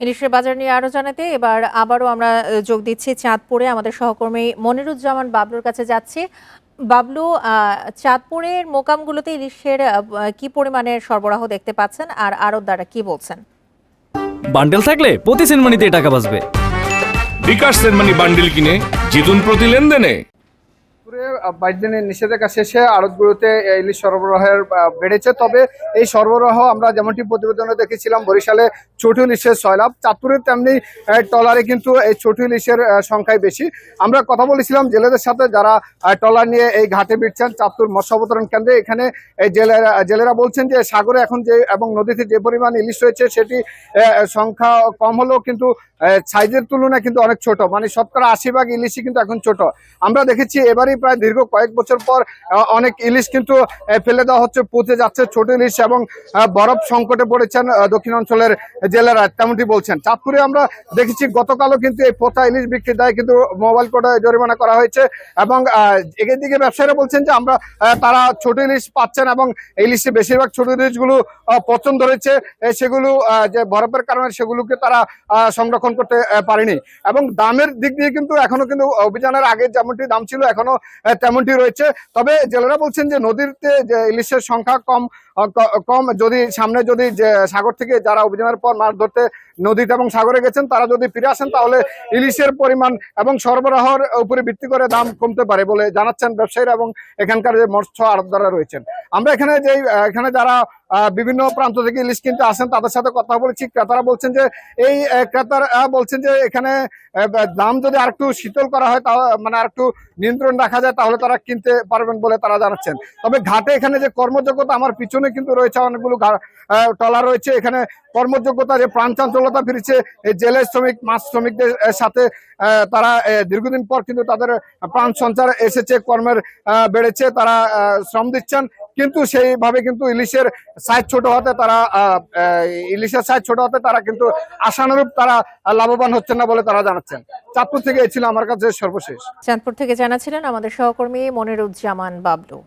ইলিশের বাজার নিয়ে আরও জানাতে এবার আবারও আমরা যোগ দিচ্ছি চাঁদপুরে। আমাদের সহকর্মী মনিরুজ্জামান বাবলুর কাছে যাচ্ছি। বাবলু আহ, চাঁদপুরের মোকামগুলোতে ইলিশের কি পরিমাণের সরবরাহ দেখতে পাচ্ছেন আর আড়তদাররা কি বলছেন? বান্ডেল থাকলে প্রতি সেনমানিতে টাকা বাঁচবে। বিকাশ সেনমানি বান্ডিল কিনে জিতুন প্রতি লেনদেনে। পুরে বাইশ দিনের নিষেধাজ্ঞা শেষে আড়তগুলোতে ইলিশ সরবরাহের বেড়েছে। তবে এই সরবরাহ আমরা যেমনটি প্রতিবেদনে দেখেছিলাম বরিশালে ছোট ইলিশের সয়লাভ চাঁদপুরে তেমনি আহ, ট্রলারে কিন্তু এই ছোট ইলিশের সংখ্যাই বেশি। আমরা কথা বলেছিলাম জেলেদের সাথে যারা আহ, ট্রলার নিয়ে এই ঘাটে বিটছেন চাঁদপুর মৎস্য অবতরণ কেন্দ্রে। এখানে এই জেলেরা জেলেরা বলছেন যে সাগরে এখন যে এবং নদীতে যে পরিমাণ ইলিশ রয়েছে সেটি সংখ্যা কম হলেও কিন্তু সাইজের তুলনায় কিন্তু অনেক ছোট। মানে শতকরা আশি ভাগ ইলিশই কিন্তু এখন ছোট। আমরা দেখেছি এবারই প্রায় দীর্ঘ কয়েক বছর পর অনেক ইলিশ কিন্তু ফেলে দেওয়া হচ্ছে পচে যাচ্ছে ছোট ইলিশ এবং বরফ সংকটে পড়েছেন দক্ষিণ অঞ্চলের জেলেরা, তেমনটি বলছেন। চাঁদপুরে আমরা দেখেছি গতকালও কিন্তু এই পোতা ইলিশ বিক্রির দায় কিন্তু মোবাইল কোর্টে জরিমানা করা হয়েছে এবং এদিকে দিকে ব্যবসায়ীরা বলছেন যে আমরা তারা ছোট ইলিশ পাচ্ছেন এবং ইলিশে বেশিরভাগ ছোট ইলিশগুলো পচন ধরেছে সেগুলো যে বরফের কারণে সেগুলোকে তারা সংরক্ষণ করতে পারেনি। এবং দামের দিক দিয়ে কিন্তু এখনও কিন্তু অভিযানের আগে যেমনটি দাম ছিল, এখনও তেমনটি রয়েছে। তবে জেলেরা বলছেন যে নদীতে যে ইলিশের সংখ্যা কম কম, যদি সামনে যদি সাগর থেকে যারা অভিযানের পর মাছ ধরতে নদীতে এবং সাগরে গেছেন, তারা যদি ফিরে আসেন, তাহলে ইলিশের পরিমাণ এবং সরবরাহর উপরে ভিত্তি করে দাম কমতে পারে বলে জানাচ্ছেন ব্যবসায়ীরা এবং এখানকার যে মৎস্য আড়তদাররা রয়েছেন। আমরা এখানে যে এখানে যারা বিভিন্ন প্রান্ত থেকে ইলিশ কিনতে আসেন, তাদের সাথে কথা বলেছি। ক্রেতারা বলছেন যে, এই ক্রেতারা বলছেন যে, এখানে দাম যদি আরেকটু শীতল করা হয় তা মানে আরেকটু নিয়ন্ত্রণ রাখা যায়, তাহলে তারা কিনতে পারবেন বলে তারা জানাচ্ছেন। তবে ঘাটে এখানে যে কর্মযোগ্যতা, আমার পিছনে কিন্তু রয়েছে অনেকগুলো ট্রলার রয়েছে। এখানে কর্মযোগ্যতা, যে প্রাণ চাঞ্চলতা ফিরেছে, এই জেলের শ্রমিক, মাছ শ্রমিকদের সাথে তারা দীর্ঘদিন পর কিন্তু তাদের প্রাণ সঞ্চার এসেছে, কর্মের বেড়েছে, তারা শ্রম দিচ্ছেন। কিন্তু সেইভাবে কিন্তু ইলিশের সাইজ ছোট হতে তারা ইলিশের সাইজ ছোট হতে তারা কিন্তু আশানুরূপ তারা লাভবান হচ্ছেন না বলে তারা জানাচ্ছেন। চাঁদপুর থেকে ছিল আমার কাছে সর্বশেষ। চাঁদপুর থেকে জানাছিলেন আমাদের সহকর্মী মনিরুজ্জামান বাবলু।